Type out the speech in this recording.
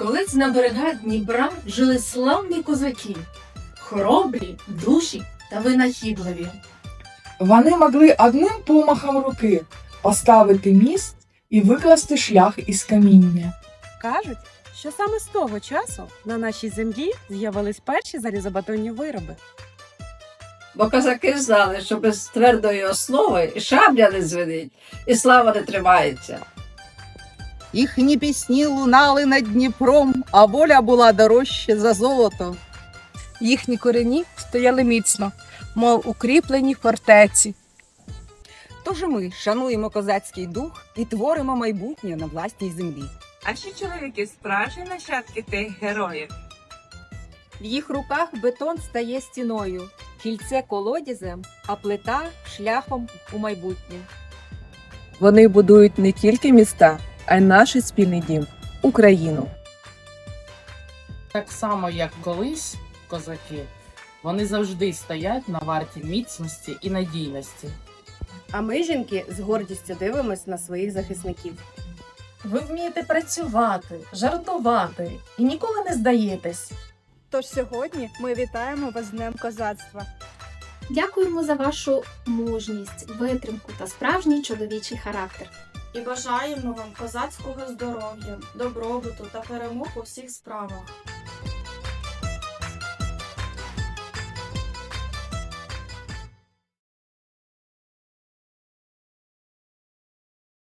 Колись на берегах Дніпра жили славні козаки, хоробрі, душі та винахідливі. Вони могли одним помахом руки поставити міст і викласти шлях із каміння. Кажуть, що саме з того часу на нашій землі з'явились перші залізобетонні вироби. Бо козаки знали, що без твердої основи і шабля не звенить, і слава не тримається. Їхні пісні лунали над Дніпром, а воля була дорожче за золото. Їхні корені стояли міцно, мов укріплені фортеці. Тож і ми шануємо козацький дух і творимо майбутнє на власній землі. А ще чоловіки справжні нащадки тих героїв. В їх руках бетон стає стіною, кільце колодязем, а плита шляхом у майбутнє. Вони будують не тільки міста, а й наш спільний дім Україну. Так само, як колись козаки, вони завжди стоять на варті міцності і надійності. А ми, жінки, з гордістю дивимось на своїх захисників. Ви вмієте працювати, жартувати і ніколи не здаєтесь. Тож сьогодні ми вітаємо вас з Днем козацтва. Дякуємо за вашу мужність, витримку та справжній чоловічий характер. І бажаємо вам козацького здоров'я, добробуту та перемог у всіх справах.